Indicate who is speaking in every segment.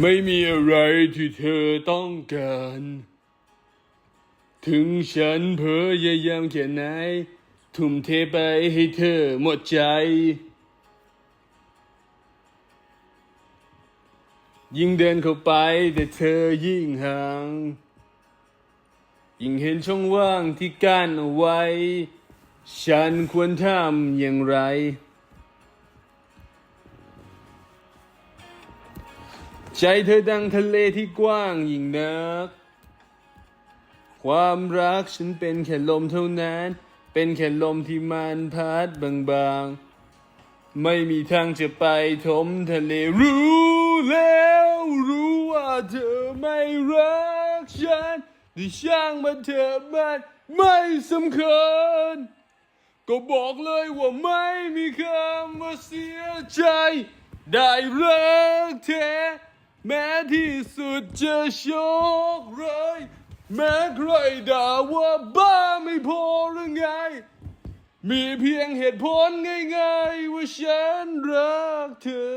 Speaker 1: ไม่มีอะไรที่เธอต้องการ ถึงฉันเพยายามแค่ไหน ทุ่มเทไปให้เธอหมดใจ ยิ่งเดินเข้าไปแต่เธอยิ่งห่าง ยิ่งเห็นช่องว่างที่กั้นเอาไว้ ฉันควรทำอย่างไร ใจเธอดังทะเลที่กว้างยิ่งนัก ความรักฉันเป็นแค่ลมเท่านั้น เป็นแค่ลมที่มันพัดบางๆ ไม่มีทางจะไปถมทะเลรู้แล้วรู้ว่าเธอไม่รักฉันที่ช่างมันเธอมันไม่สำคัญ ก็บอกเลยว่าไม่มีคำว่าเสียใจ ได้รักแท้ แม้ที่สุดจะโชคร้ายแม้ใครด่าว่าบ้าไม่พอหรือไง มีเพียงเหตุผลง่ายๆ ว่าฉันรักเธอ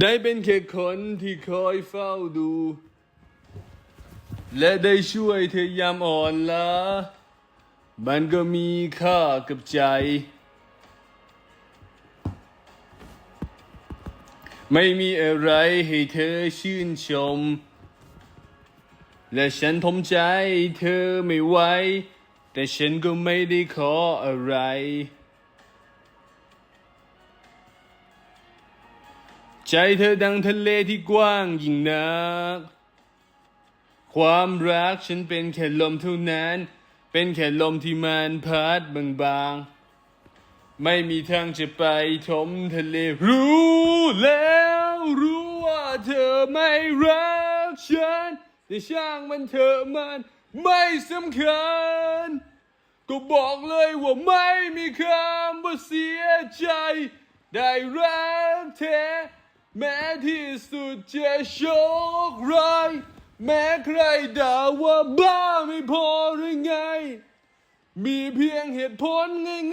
Speaker 1: ได้เป็นแค่คนที่คอยเฝ้าดู และได้ช่วยเธอยามอ่อนล้า มันก็มีค่ากับใจ ไม่มีอะไรให้เธอชื่นชม และฉันทมใจเธอไม่ไหวแต่ฉันก็ไม่ได้ขออะไร ใจเธอดังทะเลที่กว้างยิ่งนัก ความรักฉันเป็นแค่ลมเท่านั้น เป็นแค่ลมที่มันพัดบางๆ ไม่มีทางจะไปถมทะเล รู้แล้วรู้ว่าเธอไม่รักฉันแต่ช่างมันเธอมันไม่สำคัญ ก็บอกเลยว่าไม่มีคำว่าเสียใจ ได้รักแท้แม้ที่สุดจะโชคร้าย แม้ใครด่าว่าบ้าไม่พอหรือไง มีเพียงเหตุผล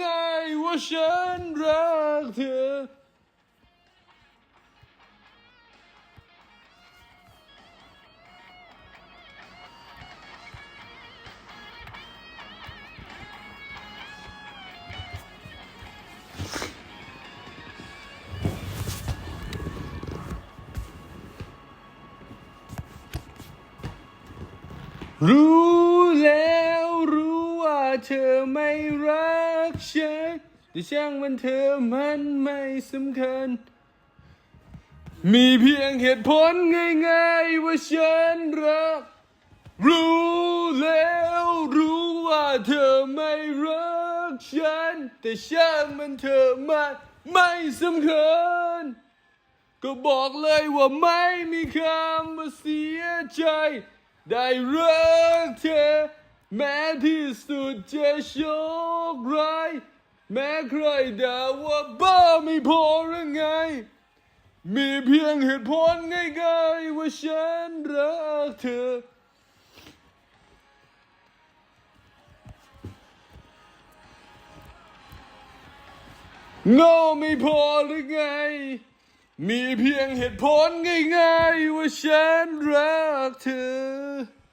Speaker 1: ง่ายๆ ว่าฉันรักเธอ รู้แล้วรู้ว่าเธอไม่รักฉันแต่ช่างมันเธอมันไม่สำคัญ มีเพียงเหตุผลง่ายๆว่าฉันรัก รู้แล้วรู้ว่าเธอไม่รักฉัน แต่ช่างมันเธอมันไม่สำคัญ ก็บอกเลยว่าไม่มีคำว่าเสียใจ ได้รักเธอแม้ที่สุดจะโชคร้ายแม้ใครด่าว่าบ้าไม่พอหรือไง มีเพียงเหตุผลง่ายๆว่าฉันรักเธอ โง่ไม่พอหรือไง มีเพียงเหตุผลง่ายๆว่าฉันรักเธอ